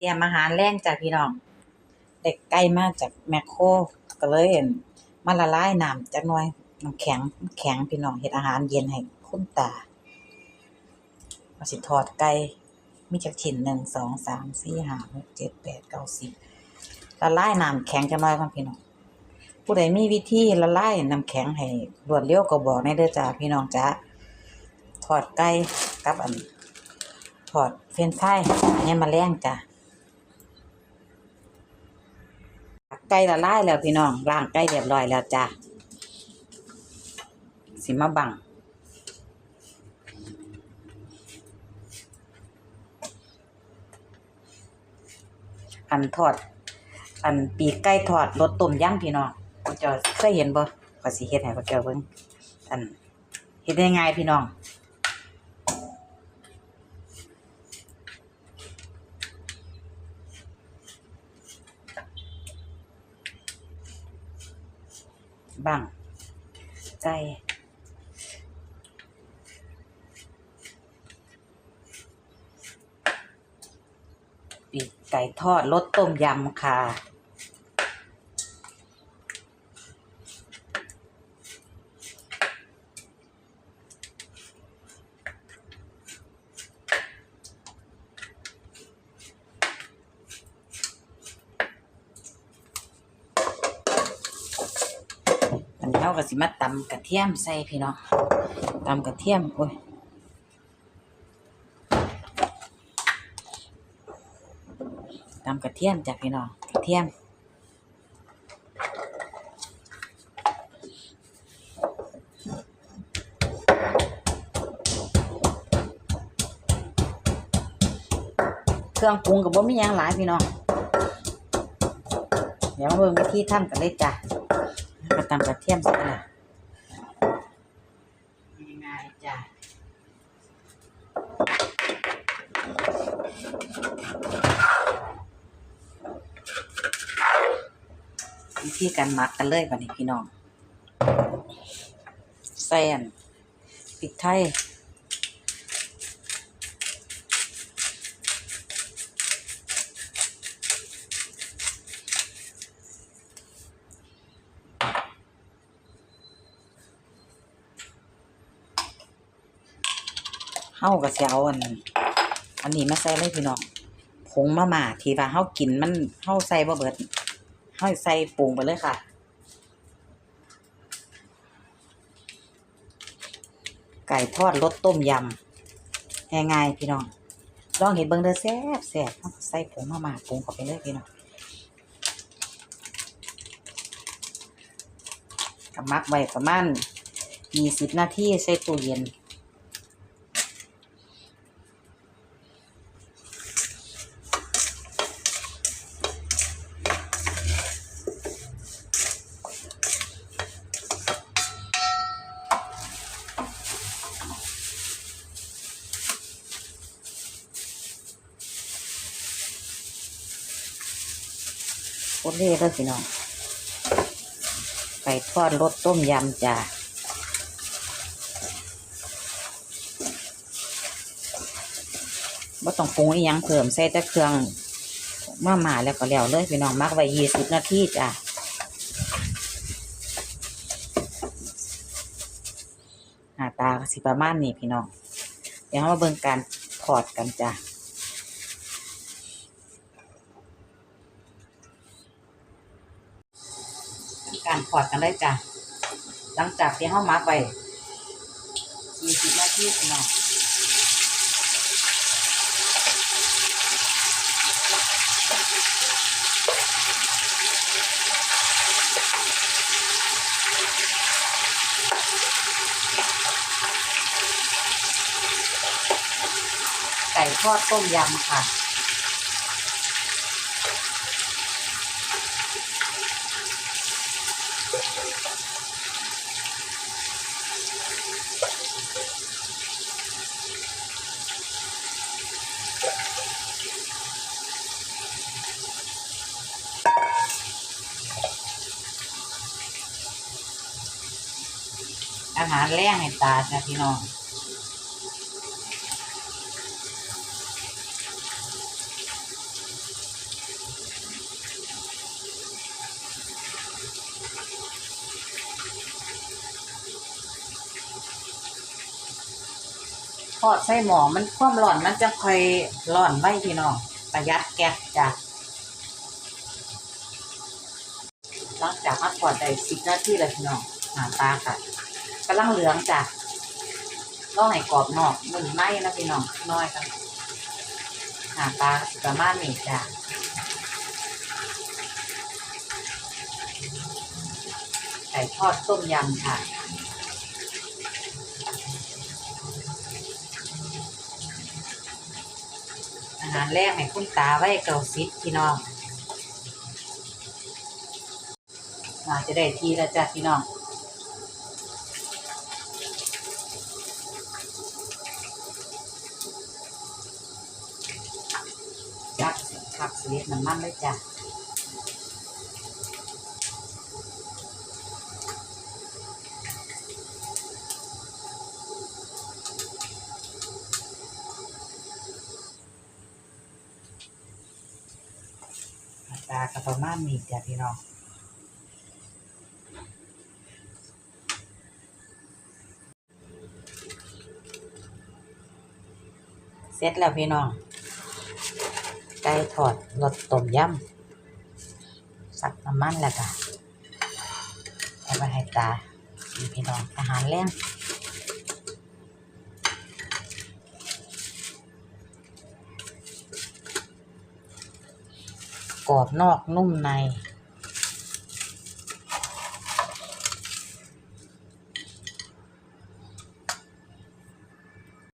เตรียมอาหารแรงจ้ะพี่น้อง เด็กใกล้มาจากแมคโครก็เลยเห็นมาละลายน้ำจักหน่อยน้ำแข็งแข็งพี่น้องเฮ็ดอาหารเย็นให้คุณตาว่าสิทอดไก่มีจักชิ้นหนึ่งสองสามสี่ห้าหกเจ็ดแปดเก้าสิบละลายน้ำแข็งจักหน่อยก่อนพี่น้องผู้ใดมีวิธีละลายน้ำแข็งให้รวดเร็วก็บอกในเด้อจ้าพี่น้องจ้าทอดไก่กับอันทอดเฟรนช์ฟรายให้มาแรงจ้ะ ไก่ละลายแล้วพี่น้องล้างไก่เรียบร้อยแล้วจ้ะสิมาบังอันทอด อันปีกไก่ทอดรสต้มยำพี่น้องพ่อเจ้เคยเห็นบ่ก็สิเฮ็ดให้พ่อเจ้าเบิ่งอันเฮ็ดได้ง่ายพี่น้อง บังไก่ปีกไก่ทอดรสต้มยำค่ะ เราก็สิมาตำกระเทียมใส่พี่น้องตำกระเทียมโอ้ยตำกระเทียมจ้ะพี่น้องกระเทียมเครื่องปรุงกับบ่มีหยังหลายพี่น้องเดี๋ยวมาเบิ่งวิธีทำกันเลยจ้ะกระ ตำกระเทียมใส่ละง่ายๆจ้ะวิธีการหมักกันเลยวันนี้พี่น้องใส่อันพริกไทย เฮาก็สิเอาอัน อันนี้มาใส่เลยพี่น้องผงมะม่าที่ว่าเฮากินมันเฮาใส่บ่เบิดเฮาใส่ปรุงไปเลยค่ะไก่ทอดรสต้มยำง่ายๆพี่น้อง ลองเห็นเบิ่งเด้อแซ่บแซ่บใส่ผงมะม่าปรุงเข้าไปเลยพี่น้องก็หมักไว้ประมาณ20นาทีใส่ตู้เย็น โคตรเล่เลยพี่น้องไก่ทอดรสต้มยำจ้าบ่ต้องปรุงอีหยังเพิ่มใส่แต่เครื่องมาม่าแล้วก็แล้วเลยพี่น้องมักไว้ยี่สิบนาทีจ้าหน้าตาสิประมาณนี้พี่น้องเดี๋ยวเรามาเบิ่งการทอดกันจ้า การถอดกันได้จ้ะหลังจากที่เฮามาร์กไว้20นาทีเน้อไก่ทอดต้มยำค่ะ อาหารแรงให้ตาจ้ะพี่น้อง ทอดใส่หม้อมันความร้อนมันจะค่อยร้อนไว้พี่น้องประหยัดแก๊สจ้ะหลังจากมาทอดได้สิบนาทีแล้วพี่น้องหาตาค่ะกำลังเหลืองจ้ะต้องให้กรอบนอกนุ่มนะพี่น้องน้อยกันหาตาประมาณนี้จ้ะไก่ทอดต้มยำค่ะ อาหารแรกให้คุณตาไว้เกาซิดพี่น้องมาจะได้ทีแล้วจ้ะพี่น้องจักผักสลิดน้ำมันเลยจ้ะตา กระประมาณนี้จ้ะพี่น้องเสร็จแล้วพี่น้อง ไก่ทอดรสต้มยำสักน้ำมันแล้วก็เอาไปให้ตาพี่น้องอาหารแรง กรอบนอกนุ่มใน